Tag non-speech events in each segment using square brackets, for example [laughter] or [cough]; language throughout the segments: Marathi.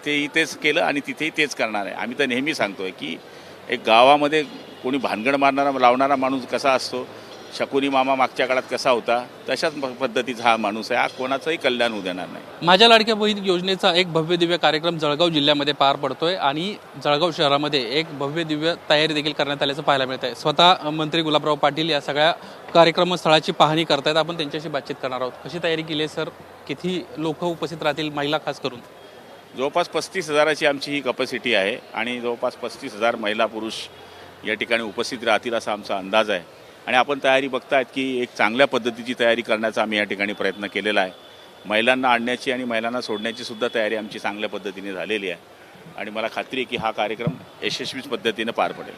इथेही तेच केलं आणि तिथेही तेच करणार आहे. आम्ही तर नेहमी सांगतोय की एक गावामध्ये कोणी भानगड मारणारा लावणारा माणूस कसा असतो? शकुनी मामा मागच्या काळात कसा होता? तशाच पद्धतीचा हा माणूस आहे. हा कोणाचंही कल्याण होऊ देणार नाही. माझ्या लाडक्या बहीण योजनेचा एक भव्य दिव्य कार्यक्रम जळगाव जिल्ह्यामध्ये पार पडतोय आणि जळगाव शहरामध्ये एक भव्य दिव्य तयारी देखील करण्यात आल्याचं पाहायला मिळत आहे स्वतः मंत्री गुलाबराव पाटील या सगळ्या कार्यक्रम स्थळाची पाहणी करतायत. आपण त्यांच्याशी बातचीत करणार आहोत. कशी तयारी केली आहे सर? किती लोक उपस्थित राहतील? महिला खास करून. जवळपास पस्तीस हजाराची आमची ही कपॅसिटी आहे आणि जवळपास पस्तीस हजार महिला पुरुष या ठिकाणी उपस्थित राहतील असा आमचा अंदाज आहे. आणि आपण तयारी बघतायत की एक चांगल्या पद्धतीची तयारी करण्याचा आम्ही या ठिकाणी प्रयत्न केलेला आहे. महिलांना आणण्याची आणि महिलांना सोडण्याची सुद्धा तयारी आमची चांगल्या पद्धतीने झालेली आहे. आणि मला खात्री आहे की हा कार्यक्रम यशस्वी पद्धतीने पार पडेल.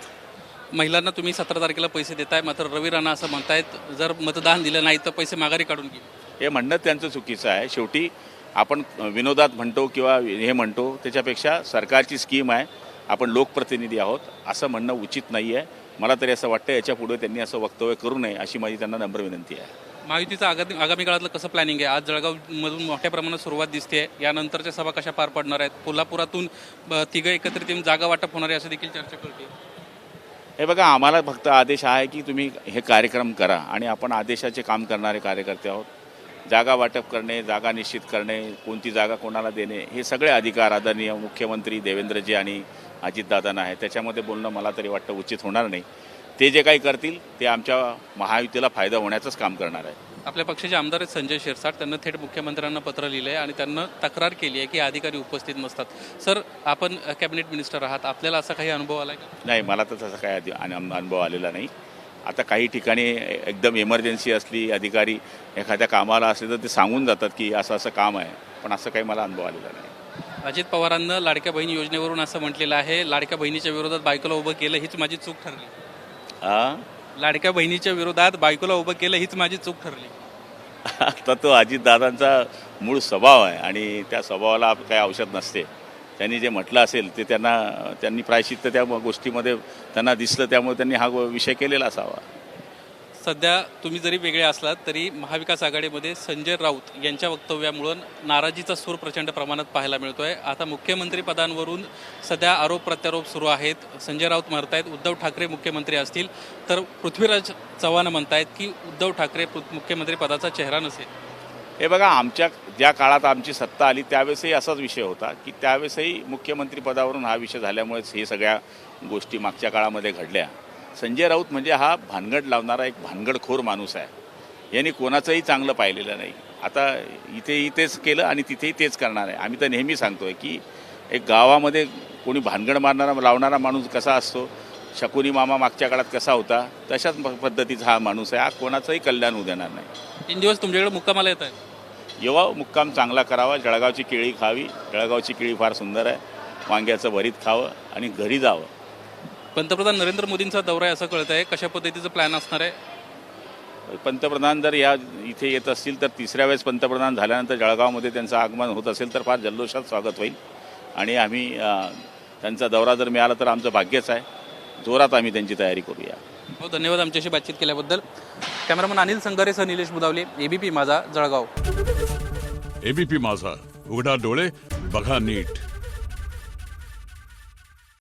महिलांना तुम्ही सतरा तारखेला पैसे देताय मात्र रवी राणा असं म्हणतायत जर मतदान दिलं नाही तर पैसे माघारी काढून घेऊ हे म्हणणं त्यांचं चुकीचं आहे. शेवटी आपण विनोदात म्हणतो किंवा हे म्हणतो त्याच्यापेक्षा सरकारची स्कीम आहे. आपण लोकप्रतिनिधी आहोत. असं म्हणणं उचित नाही आहे मला तरी असं वाटतं याच्यापुढे त्यांनी असं वक्तव्य करू नये अशी माझी त्यांना नम्र विनंती आहे. महायुतीचं आगामी आगामी काळातलं कसं प्लॅनिंग आहे? आज जळगावमधून मोठ्या प्रमाणात सुरुवात दिसते. यानंतरच्या सभा कशा पार पडणार आहेत? कोल्हापुरातून तिघं एकत्रित येऊन जागा वाटप होणार आहे असं देखील चर्चा कळते हे बघा आम्हाला फक्त आदेश आहे की तुम्ही हे कार्यक्रम करा आणि आपण आदेशाचे काम करणारे कार्यकर्ते आहोत. जागा वाटप करणे जागा निश्चित करणे कोणती जागा कोणाला देणे हे सगळे अधिकार आदरणीय मुख्यमंत्री देवेंद्रजी आणि अजितदादांना आहे त्याच्यामध्ये बोलणं मला तरी वाटतं उचित होणार नाही. ते जे काही करतील ते आमच्या महायुतीला फायदा होण्याचंच काम करणार आहे. आपल्या पक्षाचे आमदार आहेत संजय शिरसाट. त्यांना थेट मुख्यमंत्र्यांना पत्र लिहिलं आहे आणि त्यांना तक्रार केली आहे की अधिकारी उपस्थित नसतात. सर आपण कॅबिनेट मिनिस्टर आहात. आपल्याला असा काही अनुभव आला का? नाही मला तर तसा काही अनुभव आलेला नाही. आता काही ठिकाणी एकदम इमर्जन्सी असली अधिकारी एखाद्या कामाला असले तर ते सांगून जातात की असं असं काम आहे पण असं काही मला अनुभव आलेला नाही. अजित पवारांना लाडक्या बहीण योजनेवरून असं म्हटलेलं आहे लाडक्या बहिणीच्या विरोधात बायकोला उभं केलं हीच माझी चूक ठरली? लाडक्या बहिणीच्या विरोधात बायकोला उभं केलं हीच माझी चूक ठरली. [laughs] आता तो अजितदादांचा मूळ स्वभाव आहे आणि त्या स्वभावाला काही औषध नसते. त्यांनी जे म्हटलं असेल ते त्यांना त्यांनी प्रायश्चित्त त्या गोष्टीमध्ये त्यांना दिसलं त्यामुळे त्यांनी हा विषय केलेला असावा. सध्या तुम्ही जरी वेगळे असलात तरी महाविकास आघाडीमध्ये संजय राऊत यांच्या वक्तव्यामुळं नाराजीचा सूर प्रचंड प्रमाणात पाहायला मिळतो आहे आता मुख्यमंत्री पदांवरून सध्या आरोप प्रत्यारोप सुरू आहेत. संजय राऊत म्हणतायत उद्धव ठाकरे मुख्यमंत्री असतील. तर पृथ्वीराज चव्हाण म्हणतायत की उद्धव ठाकरे मुख्यमंत्री पदाचा चेहरा नसेल. हे बघा आमच्या ज्या काळात आमची सत्ता आली त्यावेळेसही असाच विषय होता की त्यावेळेसही मुख्यमंत्रीपदावरून हा विषय झाल्यामुळेच हे सगळ्या गोष्टी मागच्या काळामध्ये घडल्या. संजय राऊत म्हणजे हा भानगड लावणारा एक भानगडखोर माणूस आहे. यांनी कोणाचंही चांगलं पाहिलेलं नाही. आता इथेही तेच केलं आणि तिथेही तेच करणार आहे. आम्ही तर नेहमी सांगतोय की एक गावामध्ये कोणी भानगड मारणारा लावणारा माणूस कसा असतो? शकुनी मामा मागच्या काळात कसा होता? तशाच प- पद्धतीचा हा माणूस आहे. हा कोणाचंही कल्याण होऊ देणार नाही. तीन दिवस तुमच्याकडे मुक्कामाला येत आहे येवा मुक्काम चांगला करावा जळगावची केळी खावी. जळगावची केळी फार सुंदर आहे. वांग्याचं भरीत खावं आणि घरी जावं. पंतप्रधान नरेंद्र मोदींचा दौरा आहे असं कळत आहे कशा पद्धतीचं प्लॅन असणार आहे? पंतप्रधान जर या इथे येत असतील तर तिसऱ्या वेळेस पंतप्रधान झाल्यानंतर जळगावमध्ये त्यांचं आगमन होत असेल तर फार जल्लोषात स्वागत होईल. आणि आम्ही अ, त्यांचा दौरा जर मिळाला तर आमचं भाग्यच आहे. जोरात आम्ही त्यांची तयारी करूया. हो धन्यवाद आमच्याशी बातचीत केल्याबद्दल. कॅमेरामन अनिल संगारेसह निलेश मुदावले एबीपी माझा जळगाव. एबीपी माझा. उघडा डोळे बघा नीट.